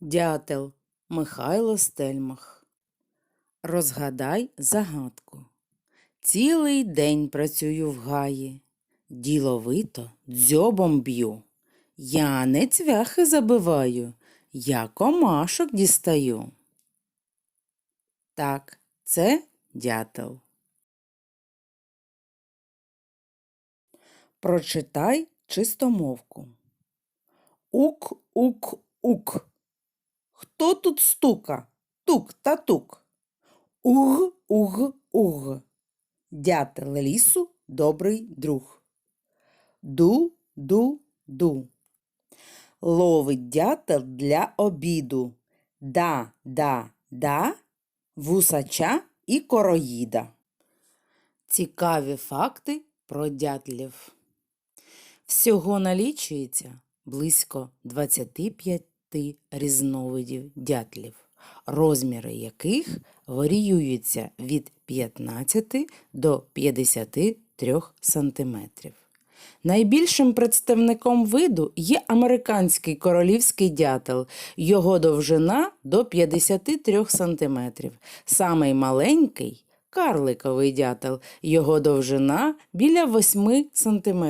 Дятел Михайло Стельмах. Розгадай загадку. Цілий день працюю в гаї, діловито дзьобом б'ю. Я не цвяхи забиваю, я комашок дістаю. Так, це дятел. Прочитай чистомовку. Ук, ук, ук. Хто тут стука? Тук та тук. Уг, уг, уг. Дятел лісу добрий друг. Ду, ду, ду. Ловить дятел для обіду. Да, да, да, вусача і короїда. Цікаві факти про дятлів. Всього налічується близько 25 різновидів дятлів, розміри яких варіюються від 15 до 53 см. Найбільшим представником виду є американський королівський дятел. Його довжина до 53 см. Самий маленький карликовий дятел. Його довжина біля 8 см.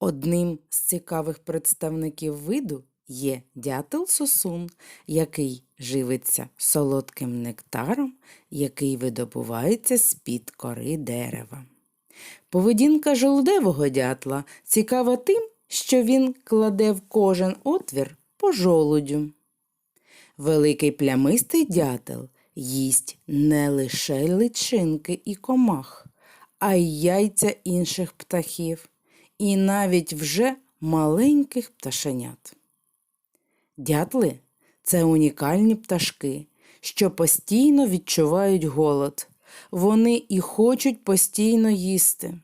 Одним з цікавих представників виду є дятел сосун, який живиться солодким нектаром, який видобувається з-під кори дерева. Поведінка жолудевого дятла цікава тим, що він кладе в кожен отвір по жолудю. Великий плямистий дятел їсть не лише личинки і комах, а й яйця інших птахів і навіть вже маленьких пташенят. Дятли це унікальні пташки, що постійно відчувають голод. Вони і хочуть постійно їсти.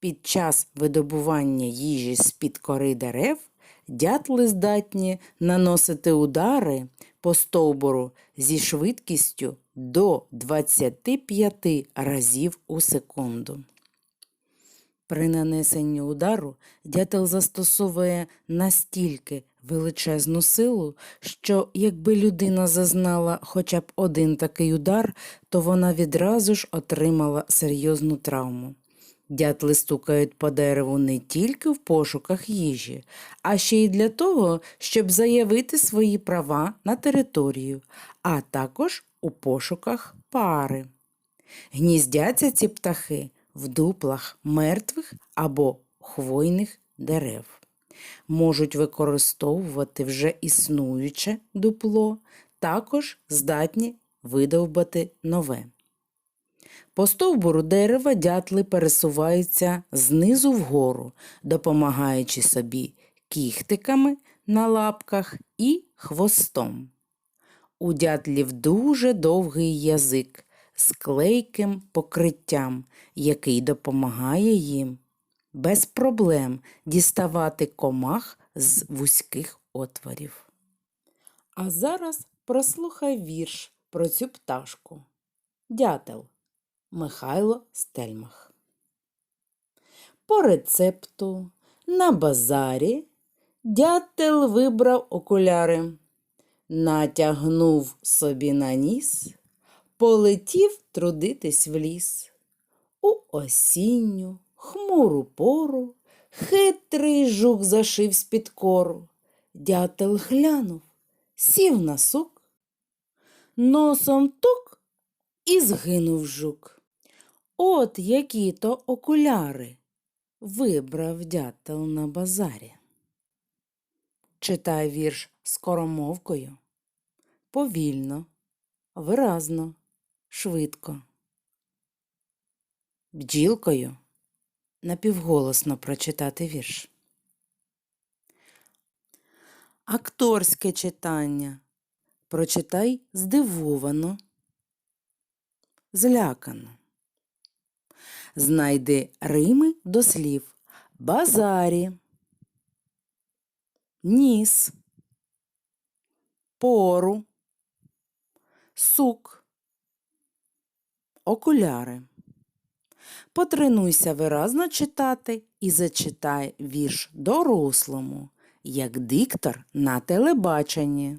Під час видобування їжі з-під кори дерев дятли здатні наносити удари по стовбуру зі швидкістю до 25 разів у секунду. При нанесенні удару дятел застосовує настільки величезну силу, що якби людина зазнала хоча б один такий удар, то вона відразу ж отримала серйозну травму. Дятли стукають по дереву не тільки в пошуках їжі, а ще й для того, щоб заявити свої права на територію, а також у пошуках пари. Гніздяться ці птахи в дуплах мертвих або хвойних дерев. Можуть використовувати вже існуюче дупло, також здатні видовбати нове. По стовбуру дерева дятли пересуваються знизу вгору, допомагаючи собі кіхтиками на лапках і хвостом. У дятлів дуже довгий язик з клейким покриттям, який допомагає їм без проблем діставати комах з вузьких отворів. А зараз прослухай вірш про цю пташку. Дятел Михайло Стельмах. По рецепту на базарі дятел вибрав окуляри, натягнув собі на ніс, полетів трудитись в ліс. У осінню хмуру пору хитрий жук зашив з-під кору. Дятел глянув, сів на сук, носом тук і згинув жук. От які то окуляри вибрав дятел на базарі. Читай вірш скоромовкою, повільно, виразно, швидко. Бджілкою напівголосно прочитати вірш. Акторське читання. Прочитай здивовано, злякано. Знайди рими до слів базарі, ніс, пору, сук, окуляри. Потренуйся виразно читати і зачитай вірш дорослому. як диктор на телебаченні.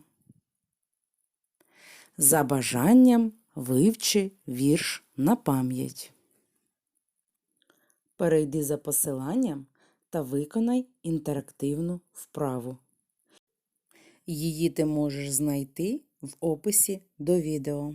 За бажанням вивчи вірш на пам'ять. Перейди за посиланням та виконай інтерактивну вправу. Її ти можеш знайти в описі до відео.